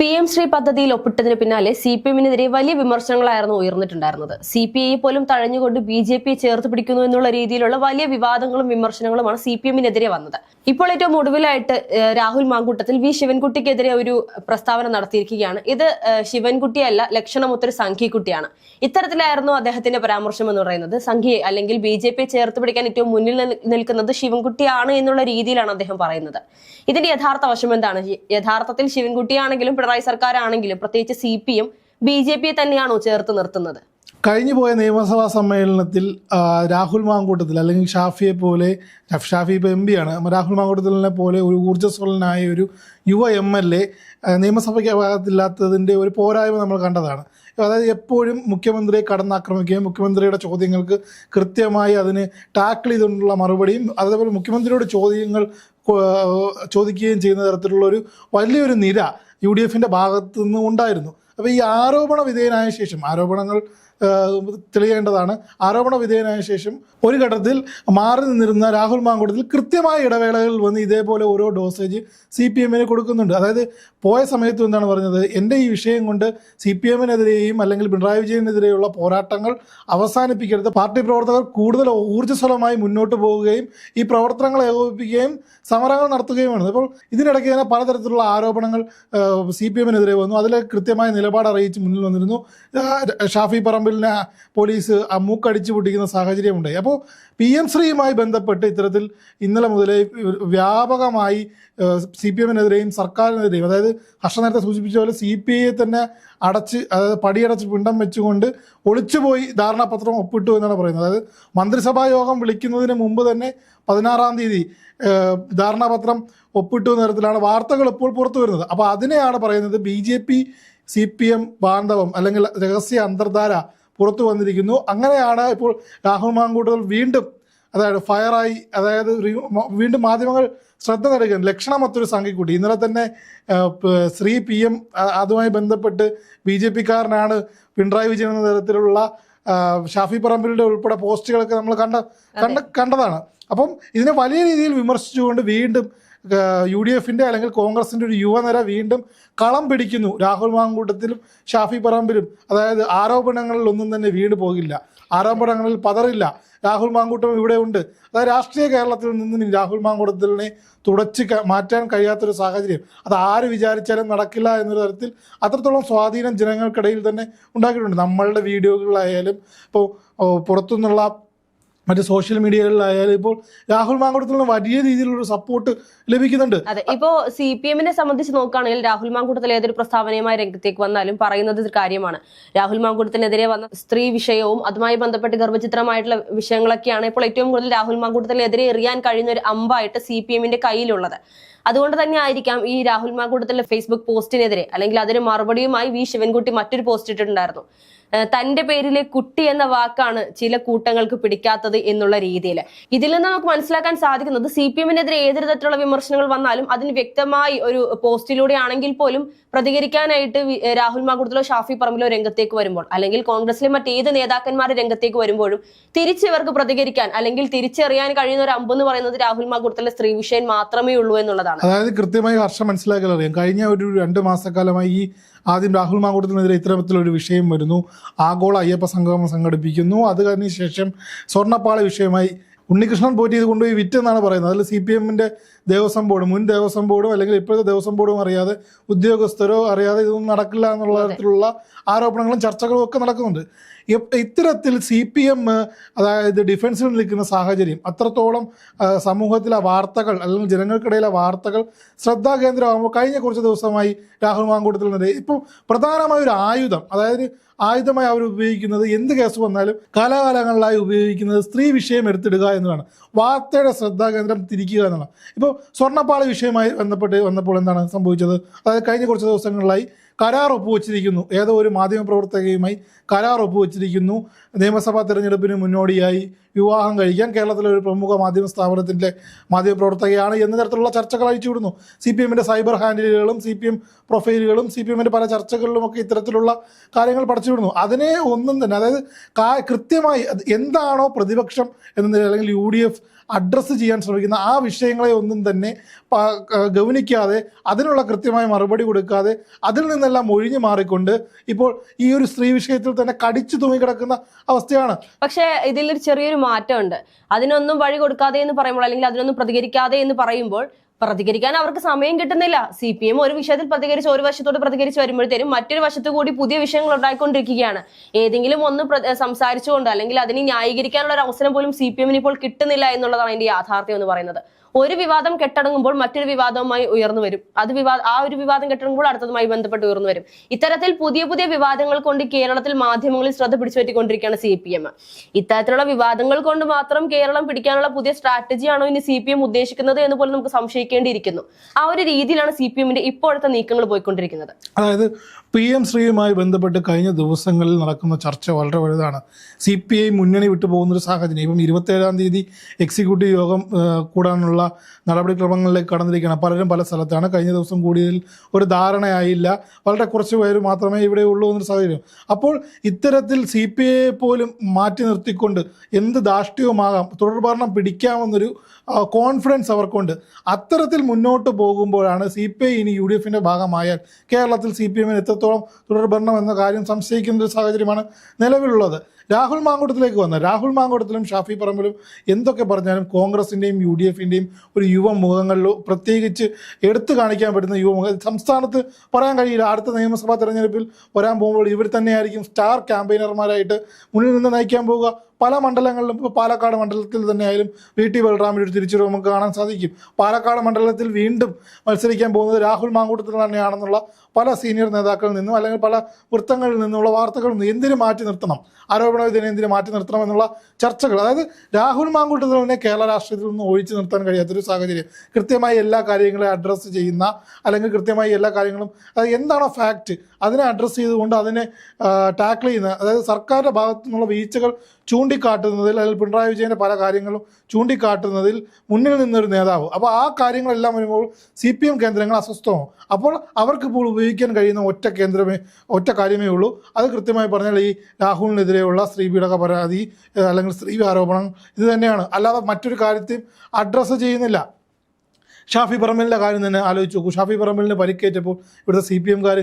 P M Shri പദ്ധതിയിൽ ഒപ്പിട്ടതിന് പിന്നാലെ C P എമ്മിനെതിരെ വലിയ വിമർശനങ്ങളായിരുന്നു ഉയർന്നിട്ടുണ്ടായിരുന്നത്. സി പി ഐ പോലും തഴഞ്ഞുകൊണ്ട് ബി ജെ പിയെ ചേർത്ത് പിടിക്കുന്നു എന്നുള്ള രീതിയിലുള്ള വലിയ വിവാദങ്ങളും വിമർശനങ്ങളുമാണ് സി പി എമ്മിനെതിരെ വന്നത്. ഇപ്പോൾ ഏറ്റവും ഒടുവിലായിട്ട് രാഹുൽ മാങ്കൂട്ടത്തിൽ വി ശിവൻകുട്ടിക്കെതിരെ ഒരു പ്രസ്താവന നടത്തിയിരിക്കുകയാണ്. ഇത് ശിവൻകുട്ടിയല്ല ലക്ഷണമൊത്തൊരു സംഘിക്കുട്ടിയാണ് ഇത്തരത്തിലായിരുന്നു അദ്ദേഹത്തിന്റെ പരാമർശം എന്ന് പറയുന്നത്. സംഘി അല്ലെങ്കിൽ ബി ജെ പിയെ ചേർത്ത് പിടിക്കാൻ ഏറ്റവും മുന്നിൽ നിൽക്കുന്നത് ശിവൻകുട്ടിയാണ് എന്നുള്ള രീതിയിലാണ് അദ്ദേഹം പറയുന്നത്. ഇതിന്റെ യഥാർത്ഥ വശം എന്താണ്? യഥാർത്ഥത്തിൽ ശിവൻകുട്ടിയാണെങ്കിലും പിണറായി സർക്കാരാണെങ്കിലും പ്രത്യേകിച്ച് C P M B J പിയെ തന്നെയാണോ ചേർത്ത് നിർത്തുന്നത്? കഴിഞ്ഞു പോയ നിയമസഭാ സമ്മേളനത്തിൽ രാഹുൽ മാങ്കൂട്ടത്തിൽ അല്ലെങ്കിൽ ഷാഫിയെ പോലെ ഷാഫി ഇപ്പോൾ എം പിയാണ് രാഹുൽ മാങ്കൂട്ടത്തിലിനെ പോലെ ഒരു ഊർജസ്വലനായ ഒരു യുവ എം എൽ എ നിയമസഭയ്ക്ക് ഭാഗത്തില്ലാത്തതിന്റെ ഒരു പോരായ്മ നമ്മൾ കണ്ടതാണ്. അതായത് എപ്പോഴും മുഖ്യമന്ത്രിയെ കടന്നാക്രമിക്കുകയും മുഖ്യമന്ത്രിയുടെ ചോദ്യങ്ങൾക്ക് കൃത്യമായി അതിന് ടാക്കിൾ ചെയ്തുകൊണ്ടുള്ള മറുപടിയും അതേപോലെ മുഖ്യമന്ത്രിയുടെ ചോദ്യങ്ങൾ ചോദിക്കുകയും ചെയ്യുന്ന തരത്തിലുള്ള ഒരു വലിയൊരു നിര യു ഡി എഫിന്റെ ഭാഗത്തു നിന്ന് ഉണ്ടായിരുന്നു അപ്പോൾ ഈ ആരോപണ വിധേയനായ ശേഷം ആരോപണങ്ങൾ തെളിയേണ്ടതാണ്. ആരോപണ വിധേയനായ ശേഷം ഒരു ഘട്ടത്തിൽ മാറി നിന്നിരുന്ന രാഹുൽ മാങ്കൂട്ടത്തിൽ കൃത്യമായ ഇടവേളകളിൽ വന്ന് ഇതേപോലെ ഓരോ ഡോസേജ് സി പി എമ്മിന് കൊടുക്കുന്നുണ്ട്. അതായത് പോയ സമയത്ത് എന്താണ് പറഞ്ഞത്? എന്റെ ഈ വിഷയം കൊണ്ട് സി പി എമ്മിനെതിരെയും അല്ലെങ്കിൽ പിണറായി വിജയനെതിരെയുള്ള പോരാട്ടങ്ങൾ അവസാനിപ്പിക്കരുത്. പാർട്ടി പ്രവർത്തകർ കൂടുതൽ ഊർജസ്വലമായി മുന്നോട്ട് പോവുകയും ഈ പ്രവർത്തനങ്ങൾ ഏകോപിപ്പിക്കുകയും സമരങ്ങൾ നടത്തുകയും വേണം അപ്പോൾ ഇതിനിടയ്ക്ക് തന്നെ പലതരത്തിലുള്ള ആരോപണങ്ങൾ സി പി എമ്മിനെതിരെ വന്നു. അതിൽ കൃത്യമായ നിലപാട് അറിയിച്ച് മുന്നിൽ വന്നിരുന്നു. ഷാഫി പറമ്പിലിനെ പോലീസ് മൂക്കടിച്ചു പൊട്ടിക്കുന്ന സാഹചര്യമുണ്ടായി. അപ്പോൾ പി എം ശ്രീയുമായി ബന്ധപ്പെട്ട് ഇത്തരത്തിൽ ഇന്നലെ മുതലേ വ്യാപകമായി സി പി എമ്മിനെതിരെയും സർക്കാരിനെതിരെയും അതായത് ഹർഷ നേരത്തെ സൂചിപ്പിച്ച പോലെ സി പി ഐയെ തന്നെ അടച്ച് അതായത് പടിയടച്ച് പിണ്ടം വെച്ചുകൊണ്ട് ഒളിച്ചുപോയി ധാരണാപത്രം ഒപ്പിട്ടു എന്നാണ് പറയുന്നത്. അതായത് മന്ത്രിസഭാ യോഗം വിളിക്കുന്നതിന് മുമ്പ് തന്നെ പതിനാറാം തീയതി ധാരണാപത്രം ഒപ്പിട്ടു എന്ന തരത്തിലാണ് വാർത്തകൾ ഇപ്പോൾ പുറത്തു വരുന്നത്. അപ്പോൾ അതിനെയാണ് പറയുന്നത് B J P C P M ബാന്ധവം അല്ലെങ്കിൽ രഹസ്യ അന്തർധാര പുറത്തു വന്നിരിക്കുന്നു. അങ്ങനെയാണ് ഇപ്പോൾ രാഹുൽ മാങ്കൂട്ടുകൾ വീണ്ടും അതായത് ഫയറായി അതായത് വീണ്ടും മാധ്യമങ്ങൾ ശ്രദ്ധ നൽകുന്നു ലക്ഷണമൊത്തൊരു സംഖ്യക്കൂട്ടി ഇന്നലെ തന്നെ ശ്രീ പി എം അതുമായി ബന്ധപ്പെട്ട് ബി ജെ പിക്കാരനാണ് പിണറായി വിജയൻ എന്ന തരത്തിലുള്ള ഷാഫി പറമ്പിലിന്റെ ഉൾപ്പെടെ പോസ്റ്റുകളൊക്കെ നമ്മൾ കണ്ട കണ്ട കണ്ടതാണ്. അപ്പം ഇതിനെ വലിയ രീതിയിൽ വിമർശിച്ചുകൊണ്ട് വീണ്ടും യു ഡി എഫിന്റെ അല്ലെങ്കിൽ കോൺഗ്രസിന്റെ ഒരു യുവനിര വീണ്ടും കളം പിടിക്കുന്നു. രാഹുൽ മാങ്കൂട്ടത്തിലും ഷാഫി പറമ്പിലും. അതായത് ആരോപണങ്ങളിൽ ഒന്നും തന്നെ വീണ് പോകില്ല. ആരോപണങ്ങളിൽ പതറില്ല. രാഹുൽ മാങ്കൂട്ടം ഇവിടെ ഉണ്ട്. അതായത് രാഷ്ട്രീയ കേരളത്തിൽ നിന്ന് രാഹുൽ മാങ്കൂട്ടത്തിനെ തുടച്ച് മാറ്റാൻ കഴിയാത്തൊരു സാഹചര്യം. അത് ആര് വിചാരിച്ചാലും നടക്കില്ല എന്നൊരു തരത്തിൽ അത്രത്തോളം സ്വാധീനം ജനങ്ങൾക്കിടയിൽ തന്നെ ഉണ്ടാക്കിയിട്ടുണ്ട്. നമ്മളുടെ വീഡിയോകളിലായാലും ഇപ്പോൾ പുറത്തുനിന്നുള്ള മറ്റ് സോഷ്യൽ മീഡിയകളിലായാലും ഇപ്പോൾ രാഹുൽ മാങ്കൂട്ടത്തിൽ വലിയ രീതിയിലുള്ള സപ്പോർട്ട് ലഭിക്കുന്നുണ്ട്. അതെ ഇപ്പോ സി പി എമ്മിനെ സംബന്ധിച്ച് നോക്കുകയാണെങ്കിൽ രാഹുൽ മാങ്കൂട്ടത്തിൽ ഏതൊരു പ്രസ്താവനയുമായി രംഗത്തേക്ക് വന്നാലും പറയുന്നത് ഒരു കാര്യമാണ്. രാഹുൽ മാങ്കൂട്ടത്തിനെതിരെ വന്ന സ്ത്രീ വിഷയവും അതുമായി ബന്ധപ്പെട്ട് ഗർഭചിത്രമായിട്ടുള്ള വിഷയങ്ങളൊക്കെയാണ് ഇപ്പോൾ ഏറ്റവും കൂടുതൽ രാഹുൽ മാങ്കൂട്ടത്തിനെതിരെ എറിയാൻ കഴിയുന്ന ഒരു അമ്പായിട്ട് സി പി എമ്മിന്റെ കയ്യിലുള്ളത്. അതുകൊണ്ട് തന്നെ ആയിരിക്കാം ഈ രാഹുൽ മാങ്കൂട്ടത്തിലെ ഫേസ്ബുക്ക് പോസ്റ്റിനെതിരെ അല്ലെങ്കിൽ അതിന് മറുപടിയുമായി വി. ശിവൻകുട്ടി മറ്റൊരു പോസ്റ്റ് ഇട്ടിട്ടുണ്ടായിരുന്നു. തന്റെ പേരിലെ കുട്ടി എന്ന വാക്കാണ് ചില കൂട്ടങ്ങൾക്ക് പിടിക്കാത്തത് എന്നുള്ള രീതിയിൽ ഇതിൽ നിന്ന് നമുക്ക് മനസ്സിലാക്കാൻ സാധിക്കുന്നത് സി പി എമ്മിനെതിരെ ഏതൊരു തരത്തിലുള്ള വിമർശനങ്ങൾ വന്നാലും അതിന് വ്യക്തമായി ഒരു പോസ്റ്റിലൂടെ ആണെങ്കിൽ പോലും പ്രതികരിക്കാനായിട്ട് രാഹുൽ മാങ്കുടത്തിലോ ഷാഫി പറമ്പിലോ രംഗത്തേക്ക് വരുമ്പോൾ അല്ലെങ്കിൽ കോൺഗ്രസിലെ മറ്റേത് നേതാക്കന്മാരെ രംഗത്തേക്ക് വരുമ്പോഴും തിരിച്ച് ഇവർക്ക് പ്രതികരിക്കാൻ അല്ലെങ്കിൽ തിരിച്ചറിയാൻ കഴിയുന്ന ഒരു അമ്പെന്ന് പറയുന്നത് രാഹുൽ മാങ്കുടത്തിലെ സ്ത്രീ വിഷയം മാത്രമേ ഉള്ളൂ എന്നുള്ളതാണ്. അതായത് കൃത്യമായി ഹർഷം മനസ്സിലാക്കാൻ അറിയാം കഴിഞ്ഞ ഒരു രണ്ട് മാസക്കാലമായി ഈ ആദ്യം രാഹുൽ മാങ്കൂട്ടത്തിനെതിരെ ഇത്തരത്തിലൊരു വിഷയം വരുന്നു. ആഗോള അയ്യപ്പ സംഗമം സംഘടിപ്പിക്കുന്നു. അത് കഴിഞ്ഞ ശേഷം സ്വർണപ്പാള വിഷയമായി ഉണ്ണികൃഷ്ണൻ പോറ്റി ഇത് കൊണ്ടുപോയി വിറ്റെന്നാണ് പറയുന്നത്. അതിൽ സി പി എമ്മിന്റെ ദേവസ്വം ബോർഡ് മുൻ ദേവസ്വം ബോർഡും അല്ലെങ്കിൽ ഇപ്പോഴത്തെ ദേവസ്വം ബോർഡും അറിയാതെ ഉദ്യോഗസ്ഥരോ അറിയാതെ ഇതൊന്നും നടക്കില്ല എന്നുള്ള തരത്തിലുള്ള ആരോപണങ്ങളും ചർച്ചകളും ഒക്കെ നടക്കുന്നുണ്ട്. ഇത്തരത്തിൽ സി പി എം അതായത് ഡിഫൻസിൽ നിൽക്കുന്ന സാഹചര്യം അത്രത്തോളം സമൂഹത്തിലെ വാർത്തകൾ അല്ലെങ്കിൽ ജനങ്ങൾക്കിടയിലെ വാർത്തകൾ ശ്രദ്ധാകേന്ദ്രമാകുമ്പോൾ കഴിഞ്ഞ കുറച്ച് ദിവസമായി രാഹുൽ മാങ്കൂട്ടത്തിൽ നിന്ന് ഇപ്പം പ്രധാനമായ ഒരു ആയുധം അതായത് ആയുധമായി അവർ ഉപയോഗിക്കുന്നത് എന്ത് കേസ് വന്നാലും കാലാകാലങ്ങളിലായി ഉപയോഗിക്കുന്നത് സ്ത്രീ വിഷയം എടുത്തിടുക എന്നതാണ്. വാർത്തയുടെ ശ്രദ്ധാകേന്ദ്രം തിരിക്കുക എന്നതാണ്. ഇപ്പോൾ സ്വർണപ്പാള വിഷയമായി ബന്ധപ്പെട്ട് വന്നപ്പോൾ എന്താണ് സംഭവിച്ചത്? അതായത് കഴിഞ്ഞ കുറച്ച് ദിവസങ്ങളിലായി കരാർ ഒപ്പുവച്ചിരിക്കുന്നു. ഏതോ ഒരു മാധ്യമപ്രവർത്തകയുമായി കരാർ ഒപ്പുവച്ചിരിക്കുന്നു. നിയമസഭാ തെരഞ്ഞെടുപ്പിന് മുന്നോടിയായി വിവാഹം കഴിക്കാൻ കേരളത്തിലെ ഒരു പ്രമുഖ മാധ്യമ സ്ഥാപനത്തിന്റെ മാധ്യമപ്രവർത്തകയാണ് എന്ന തരത്തിലുള്ള ചർച്ചകൾ അയച്ചുവിടുന്നു സി പി എമ്മിന്റെ സൈബർ ഹാൻഡിലുകളും സി പി എം പ്രൊഫൈലുകളും സി പി എമ്മിന്റെ പല ചർച്ചകളിലുമൊക്കെ ഇത്തരത്തിലുള്ള കാര്യങ്ങൾ പഠിച്ചുവിടുന്നു അതിനെ ഒന്നും തന്നെ അതായത് കൃത്യമായി എന്താണോ പ്രതിപക്ഷം എന്ന നിലയിൽ അല്ലെങ്കിൽ യു ഡി എഫ് അഡ്രസ്സ് ചെയ്യാൻ ശ്രമിക്കുന്ന ആ വിഷയങ്ങളെ ഒന്നും തന്നെ ഗൗനിക്കാതെ അതിനുള്ള കൃത്യമായ മറുപടി കൊടുക്കാതെ അതിൽ നിന്നെല്ലാം ഒഴിഞ്ഞു മാറിക്കൊണ്ട് ഇപ്പോൾ ഈ ഒരു സ്ത്രീ വിഷയത്തിൽ തന്നെ കടിച്ചു തൂങ്ങിക്കിടക്കുന്ന അവസ്ഥയാണ്. പക്ഷേ ഇതിലൊരു ചെറിയൊരു മാറ്റമുണ്ട്. അതിനൊന്നും വഴി കൊടുക്കാതെ എന്ന് പറയുമ്പോൾ അല്ലെങ്കിൽ അതിനൊന്നും പ്രതികരിക്കാതെ എന്ന് പറയുമ്പോൾ പ്രതികരിക്കാൻ അവർക്ക് സമയം കിട്ടുന്നില്ല. സി പി എം ഒരു വിഷയത്തിൽ പ്രതികരിച്ച് ഒരു വശത്തോട് പ്രതികരിച്ച് വരുമ്പോഴത്തേനും മറ്റൊരു വശത്തു കൂടി പുതിയ വിഷയങ്ങൾ ഉണ്ടായിക്കൊണ്ടിരിക്കുകയാണ്. ഏതെങ്കിലും ഒന്ന് സംസാരിച്ചുകൊണ്ട് അല്ലെങ്കിൽ അതിനെ ന്യായീകരിക്കാനുള്ള ഒരു അവസരം പോലും സി പി എമ്മിന് ഇപ്പോൾ കിട്ടുന്നില്ല എന്നുള്ളതാണ് അതിന്റെ യാഥാർത്ഥ്യം എന്ന് പറയുന്നത്. ഒരു വിവാദം കെട്ടടങ്ങുമ്പോൾ മറ്റൊരു വിവാദവുമായി ഉയർന്നു വരും. അത് വിവാദ ആ ഒരു വിവാദം കെട്ടടങ്ങുമ്പോൾ അടുത്തതുമായി ബന്ധപ്പെട്ട് ഉയർന്നു വരും. ഇത്തരത്തിൽ പുതിയ പുതിയ വിവാദങ്ങൾ കൊണ്ട് കേരളത്തിൽ മാധ്യമങ്ങളിൽ ശ്രദ്ധ പിടിച്ചു പറ്റിക്കൊണ്ടിരിക്കുകയാണ് സി പി എം ഇത്തരത്തിലുള്ള വിവാദങ്ങൾ കൊണ്ട് മാത്രം കേരളം പിടിക്കാനുള്ള പുതിയ സ്ട്രാറ്റജിയാണോ ഇനി സി പി എം ഉദ്ദേശിക്കുന്നത് എന്ന് പോലും നമുക്ക് സംശയിക്കേണ്ടിയിരിക്കുന്നു. ആ ഒരു രീതിയിലാണ് സി പി എമ്മിന്റെ ഇപ്പോഴത്തെ നീക്കങ്ങൾ പോയിക്കൊണ്ടിരിക്കുന്നത്. അതായത് പി എം ശ്രീയുമായി ബന്ധപ്പെട്ട് കഴിഞ്ഞ ദിവസങ്ങളിൽ നടക്കുന്ന ചർച്ച വളരെ വലുതാണ്. സി പി ഐ മുന്നണി വിട്ടു പോകുന്നൊരു സാഹചര്യം. ഇപ്പം ഇരുപത്തേഴാം തീയതി എക്സിക്യൂട്ടീവ് യോഗം കൂടാനുള്ള നടപടിക്രമങ്ങളിലേക്ക് കടന്നിരിക്കുകയാണ്. പലരും പല സ്ഥലത്താണ്. കഴിഞ്ഞ ദിവസം കൂടിയതിൽ ഒരു ധാരണയായില്ല. വളരെ കുറച്ച് പേര് മാത്രമേ ഇവിടെ ഉള്ളൂ എന്നൊരു സാഹചര്യം. അപ്പോൾ ഇത്തരത്തിൽ സി പി ഐ പോലും മാറ്റി നിർത്തിക്കൊണ്ട് എന്ത് ധാർഷ്ട്യവുമാകാം തുടർഭരണം പിടിക്കാമെന്നൊരു കോൺഫിഡൻസ് അവർക്കുണ്ട്. അത്തരത്തിൽ മുന്നോട്ട് പോകുമ്പോഴാണ് സി പി ഐ ഇനി യു ഡി എഫിന്റെ ഭാഗമായാൽ കേരളത്തിൽ സി പി എമ്മിന് എത്രത്തോളം തുടർഭരണം എന്ന കാര്യം സംശയിക്കുന്ന ഒരു സാഹചര്യമാണ് നിലവിലുള്ളത്. രാഹുൽ മാങ്കൂട്ടത്തിലേക്ക് വന്ന. രാഹുൽ മാങ്കൂട്ടത്തിലും ഷാഫി പറമ്പിലും എന്തൊക്കെ പറഞ്ഞാലും കോൺഗ്രസിന്റെയും യു ഡി എഫിന്റെയും ഒരു യുവമുഖങ്ങളിൽ പ്രത്യേകിച്ച് എടുത്തു കാണിക്കാൻ പറ്റുന്ന യുവമുഖ സംസ്ഥാനത്ത് പറയാൻ കഴിയില്ല. അടുത്ത നിയമസഭാ തെരഞ്ഞെടുപ്പിൽ വരാൻ പോകുമ്പോൾ ഇവർ തന്നെയായിരിക്കും സ്റ്റാർ ക്യാമ്പയിനർമാരായിട്ട് മുന്നിൽ നിന്ന് നയിക്കാൻ പോവുക. പല മണ്ഡലങ്ങളിലും ഇപ്പോൾ പാലക്കാട് മണ്ഡലത്തിൽ തന്നെ ആയാലും വി ടി ബൽറാമിന്റെ ഒരു തിരിച്ചുവരവ് നമുക്ക് കാണാൻ സാധിക്കും. പാലക്കാട് മണ്ഡലത്തിൽ വീണ്ടും മത്സരിക്കാൻ പോകുന്നത് രാഹുൽ മാങ്കൂട്ടത്തിൽ തന്നെയാണെന്നുള്ള പല സീനിയർ നേതാക്കളിൽ നിന്നും അല്ലെങ്കിൽ പല വൃത്തങ്ങളിൽ നിന്നുള്ള വാർത്തകളിൽ നിന്നും എന്തിനു മാറ്റി നിർത്തണം? ആരോപണ ഇതിനെ എന്തിനു മാറ്റി നിർത്തണം എന്നുള്ള ചർച്ചകൾ. അതായത് രാഹുൽ മാങ്കൂട്ടത്തിനെ കേരള രാഷ്ട്രീയത്തിൽ നിന്ന് ഒഴിച്ചു നിർത്താൻ കഴിയാത്തൊരു സാഹചര്യം. കൃത്യമായി എല്ലാ കാര്യങ്ങളെ അഡ്രസ്സ് ചെയ്യുന്ന അല്ലെങ്കിൽ കൃത്യമായി എല്ലാ കാര്യങ്ങളും അതായത് എന്താണോ ഫാക്റ്റ് അതിനെ അഡ്രസ്സ് ചെയ്തുകൊണ്ട് അതിനെ ടാക്കിൾ ചെയ്യുന്ന അതായത് സർക്കാരിന്റെ ഭാഗത്തു നിന്നുള്ള വീഴ്ചകൾ ചൂണ്ടിക്കാട്ടുന്നതിൽ അല്ലെങ്കിൽ പിണറായി വിജയന്റെ പല കാര്യങ്ങളും ചൂണ്ടിക്കാട്ടുന്നതിൽ മുന്നിൽ നിന്നൊരു നേതാവ്. അപ്പോൾ ആ കാര്യങ്ങളെല്ലാം വരുമ്പോൾ സി പി എം കേന്ദ്രങ്ങൾ അസ്വസ്ഥമാവും. അപ്പോൾ അവർക്ക് ഇപ്പോൾ ഉപയോഗിക്കാൻ കഴിയുന്ന ഒറ്റ കേന്ദ്രമേ ഒറ്റ കാര്യമേ ഉള്ളൂ. അത് കൃത്യമായി പറഞ്ഞാൽ ഈ രാഹുലിനെതിരെയുള്ള സ്ത്രീ പീഡക പരാതി അല്ലെങ്കിൽ സ്ത്രീ ആരോപണം ഇത് തന്നെയാണ്. അല്ലാതെ മറ്റൊരു കാര്യത്തെയും അഡ്രസ്സ് ചെയ്യുന്നില്ല. ഷാഫി പറമ്പലിന്റെ കാര്യം തന്നെ ആലോചിച്ച് നോക്കൂ. ഷാഫി പറമ്പലിന് പരിക്കേറ്റപ്പോൾ ഇവിടുത്തെ സി പി എംകാർ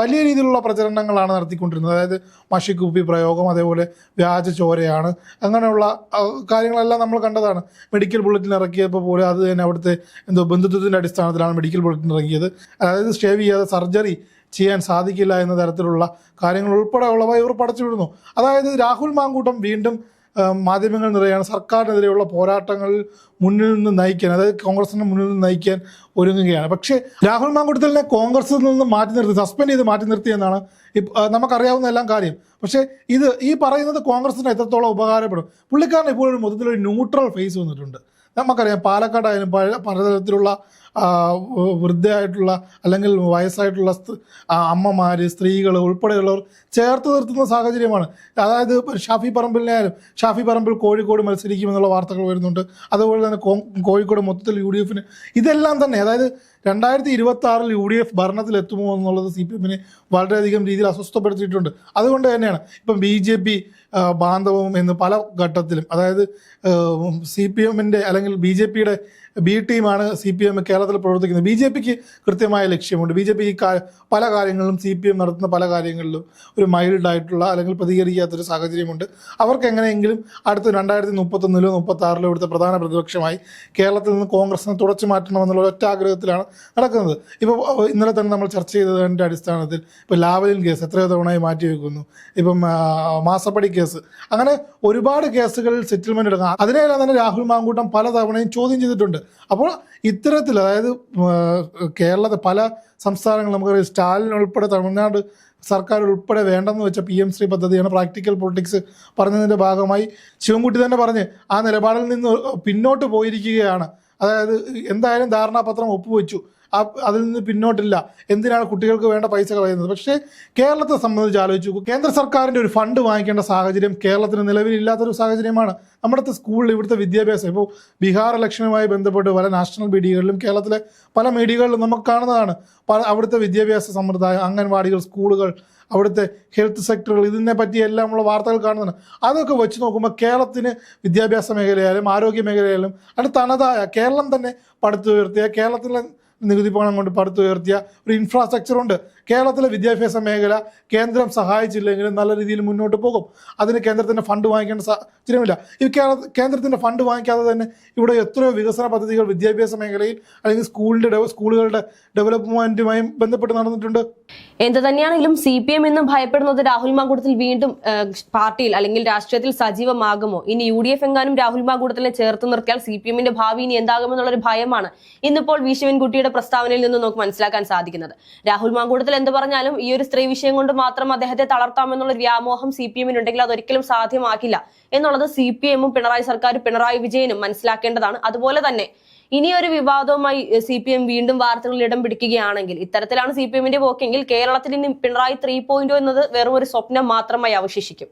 വലിയ രീതിയിലുള്ള പ്രചരണങ്ങളാണ് നടത്തിക്കൊണ്ടിരുന്നത്. അതായത് മഷിക്കുപ്പി പ്രയോഗം അതേപോലെ വ്യാജ ചോരയാണ്. അങ്ങനെയുള്ള കാര്യങ്ങളെല്ലാം നമ്മൾ കണ്ടതാണ്. മെഡിക്കൽ ബുള്ളറ്റിൻ ഇറക്കിയപ്പോൾ പോലും അത് തന്നെ അവിടുത്തെ എന്തോ ബന്ധുത്വത്തിന്റെ അടിസ്ഥാനത്തിലാണ് മെഡിക്കൽ ബുള്ളറ്റിൻ ഇറക്കിയത് അതായത് ഷേവ് ചെയ്യാതെ സർജറി ചെയ്യാൻ സാധിക്കില്ല എന്ന തരത്തിലുള്ള കാര്യങ്ങൾ ഉൾപ്പെടെ ഉള്ളവ ഇവർ പടച്ചുവിടുന്നു. അതായത് രാഹുൽ മാങ്കൂട്ടം വീണ്ടും മാധ്യമങ്ങൾ നിറയാണ്. സർക്കാരിനെതിരെയുള്ള പോരാട്ടങ്ങളിൽ മുന്നിൽ നിന്ന് നയിക്കാൻ അതായത് കോൺഗ്രസിനെ മുന്നിൽ നിന്ന് നയിക്കാൻ ഒരുങ്ങുകയാണ്. പക്ഷേ രാഹുൽ മാങ്കുടത്തലിനെ കോൺഗ്രസിൽ നിന്ന് മാറ്റി നിർത്തി സസ്പെൻഡ് ചെയ്ത് മാറ്റി നിർത്തി എന്നാണ് നമുക്കറിയാവുന്ന എല്ലാം കാര്യം. പക്ഷേ ഇത് ഈ പറയുന്നത് കോൺഗ്രസിന് എത്രത്തോളം ഉപകാരപ്പെടും? പുള്ളിക്കാരൻ ഇപ്പോൾ ഒരു മൊത്തത്തിലൊരു ന്യൂട്രൽ ഫേസ് വന്നിട്ടുണ്ട്. നമുക്കറിയാം പാലക്കാടായാലും പല പലതരത്തിലുള്ള വൃദ്ധയായിട്ടുള്ള അല്ലെങ്കിൽ വയസ്സായിട്ടുള്ള അമ്മമാർ സ്ത്രീകൾ ഉൾപ്പെടെയുള്ളവർ ചേർത്ത് നിർത്തുന്ന സാഹചര്യമാണ്. അതായത് ഷാഫി പറമ്പിലിനായാലും ഷാഫി പറമ്പിൽ കോഴിക്കോട് മത്സരിക്കുമെന്നുള്ള വാർത്തകൾ വരുന്നുണ്ട്. അതുപോലെ തന്നെ കോഴിക്കോട് മൊത്തത്തിൽ യു ഡി എഫിന് ഇതെല്ലാം തന്നെ അതായത് രണ്ടായിരത്തി ഇരുപത്തി ആറിൽ യു ഡി എഫ് ഭരണത്തിലെത്തുമോ എന്നുള്ളത് സി പി എമ്മിനെ വളരെയധികം രീതിയിൽ അസ്വസ്ഥപ്പെടുത്തിയിട്ടുണ്ട്. അതുകൊണ്ട് തന്നെയാണ് ഇപ്പം ബി ജെ പി ബാന്ധവം എന്ന് പല ഘട്ടത്തിലും അതായത് സി പി എമ്മിന്റെ അല്ലെങ്കിൽ ബി ജെ പിയുടെ ബി ടീമാണ് സി പി എം കേരളത്തിൽ പ്രവർത്തിക്കുന്നത്. ബി ജെ പിക്ക് കൃത്യമായ ലക്ഷ്യമുണ്ട്. ബി ജെ പി പല കാര്യങ്ങളിലും സി പി എം നടത്തുന്ന പല കാര്യങ്ങളിലും ഒരു മൈൽഡ് ആയിട്ടുള്ള അല്ലെങ്കിൽ പ്രതികരിക്കാത്തൊരു സാഹചര്യമുണ്ട്. അവർക്ക് എങ്ങനെയെങ്കിലും അടുത്ത രണ്ടായിരത്തി മുപ്പത്തൊന്നിലോ മുപ്പത്താറിലോ ഇവിടുത്തെ പ്രധാന പ്രതിപക്ഷമായി കേരളത്തിൽ നിന്ന് കോൺഗ്രസിനെ തുടച്ചു മാറ്റണമെന്നുള്ള ഒറ്റ ആഗ്രഹത്തിലാണ് നടക്കുന്നത്. ഇപ്പോൾ ഇന്നലെ തന്നെ നമ്മൾ ചർച്ച ചെയ്തതിന്റെ അടിസ്ഥാനത്തിൽ ഇപ്പോൾ ലാവലിൻ കേസ് എത്രയോ തവണയായി മാറ്റി വെക്കുന്നു ഇപ്പം മാസപ്പടി കേസ്. അങ്ങനെ ഒരുപാട് കേസുകളിൽ സെറ്റിൽമെന്റ് എടുക്കാം. അതിനെല്ലാം തന്നെ രാഹുൽ മാങ്കൂട്ടം പല തവണയും ചോദ്യം ചെയ്തിട്ടുണ്ട്. അപ്പോൾ ഇത്തരത്തിൽ അതായത് കേരളത്തെ പല സംസ്ഥാനങ്ങൾ നമുക്ക് സ്റ്റാലിൻ ഉൾപ്പെടെ തമിഴ്നാട് സർക്കാർ ഉൾപ്പെടെ വേണ്ടെന്ന് വെച്ച പി എം ശ്രീ പദ്ധതിയാണ് പ്രാക്ടിക്കൽ പൊളിറ്റിക്സ് പറഞ്ഞതിന്റെ ഭാഗമായി ശിവൻകുട്ടി തന്നെ പറഞ്ഞ് ആ നിലപാടിൽ നിന്ന് പിന്നോട്ട് പോയിരിക്കുകയാണ്. അതായത് എന്തായാലും ധാരണാപത്രം ഒപ്പുവെച്ചു. അതിൽ നിന്ന് പിന്നോട്ടില്ല. എന്തിനാണ് കുട്ടികൾക്ക് വേണ്ട പൈസ കളയുന്നത്? പക്ഷേ കേരളത്തെ സംബന്ധിച്ച് ആലോചിച്ച് കേന്ദ്ര സർക്കാരിന്റെ ഒരു ഫണ്ട് വാങ്ങിക്കേണ്ട സാഹചര്യം കേരളത്തിന് നിലവിലില്ലാത്തൊരു സാഹചര്യമാണ്. നമ്മുടെ സ്കൂളിൽ ഇവിടുത്തെ വിദ്യാഭ്യാസം. ഇപ്പോൾ ബീഹാർ ഇലക്ഷനുമായി ബന്ധപ്പെട്ട് പല നാഷണൽ മീഡിയകളിലും കേരളത്തിലെ പല മീഡിയകളിലും നമുക്ക് കാണുന്നതാണ്. പല അവിടുത്തെ വിദ്യാഭ്യാസ സമ്പ്രദായം അംഗൻവാടികൾ സ്കൂളുകൾ അവിടുത്തെ ഹെൽത്ത് സെക്ടറുകൾ ഇതിനെ പറ്റി ഉള്ള വാർത്തകൾ കാണുന്നുണ്ട് അതൊക്കെ വെച്ച് നോക്കുമ്പോൾ കേരളത്തിന് വിദ്യാഭ്യാസ മേഖലയായാലും ആരോഗ്യ മേഖലയായാലും അത് തനതായ കേരളം തന്നെ പടുത്തുയർത്തിയ കേരളത്തിലെ നികുതി പണം കൊണ്ട് പടുത്തുയർത്തിയ ഒരു ഇൻഫ്രാസ്ട്രക്ചർ ഉണ്ട്. കേരളത്തിലെ വിദ്യാഭ്യാസ മേഖല കേന്ദ്രം സഹായിച്ചില്ലെങ്കിലും നല്ല രീതിയിൽ മുന്നോട്ട് പോകും. അതിന് കേന്ദ്രത്തിന്റെ ഫണ്ട് വാങ്ങിക്കേണ്ട സാഹചര്യമില്ല ഈ കേരള കേന്ദ്രത്തിന്റെ ഫണ്ട് വാങ്ങിക്കാതെ തന്നെ ഇവിടെ എത്രയോ വികസന പദ്ധതികൾ വിദ്യാഭ്യാസ മേഖലയിൽ അല്ലെങ്കിൽ സ്കൂളിന്റെ സ്കൂളുകളുടെ ഡെവലപ്മെന്റുമായും ബന്ധപ്പെട്ട് നടന്നിട്ടുണ്ട്. എന്ത് തന്നെയാണെങ്കിലും സി പി എം എന്നും ഭയപ്പെടുന്നത് രാഹുൽ മാകൂടത്തിൽ വീണ്ടും പാർട്ടിയിൽ അല്ലെങ്കിൽ രാഷ്ട്രീയത്തിൽ സജീവമാകുമോ? ഇനി യു ഡി എഫ് എങ്ങാനും രാഹുൽ മാകൂടത്തിനെ ചേർത്ത് നിർത്തിയാൽ സി പി എമ്മിന്റെ ഭാവി ഇനി എന്താകുമെന്നുള്ളൊരു ഭയമാണ്. ഇന്നിപ്പോൾ വി ശിവൻകുട്ടിയുടെ പ്രസ്താവനയിൽ നിന്ന് നമുക്ക് മനസ്സിലാക്കാൻ സാധിക്കുന്നത്. രാഹുൽ മാങ്കൂട്ടത്തിൽ എന്ത് പറഞ്ഞാലും ഈ ഒരു സ്ത്രീ വിഷയം കൊണ്ട് മാത്രം അദ്ദേഹത്തെ തളർത്താമെന്നുള്ള വ്യാമോഹം സി പി എമ്മിനുണ്ടെങ്കിൽ അതൊരിക്കലും സാധ്യമാക്കില്ല എന്നുള്ളത് സി പി എമ്മും പിണറായി സർക്കാരും പിണറായി വിജയനും മനസ്സിലാക്കേണ്ടതാണ്. അതുപോലെ തന്നെ ഇനിയൊരു വിവാദവുമായി സി പി എം വീണ്ടും വാർത്തകളിൽ ഇടം പിടിക്കുകയാണെങ്കിൽ ഇത്തരത്തിലാണ് സി പി എമ്മിന്റെ പോക്കെങ്കിൽ കേരളത്തിൽ ഇനി പിണറായി ത്രീ പോയിന്റ് എന്നത് വെറും ഒരു സ്വപ്നം മാത്രമായി അവശേഷിക്കും.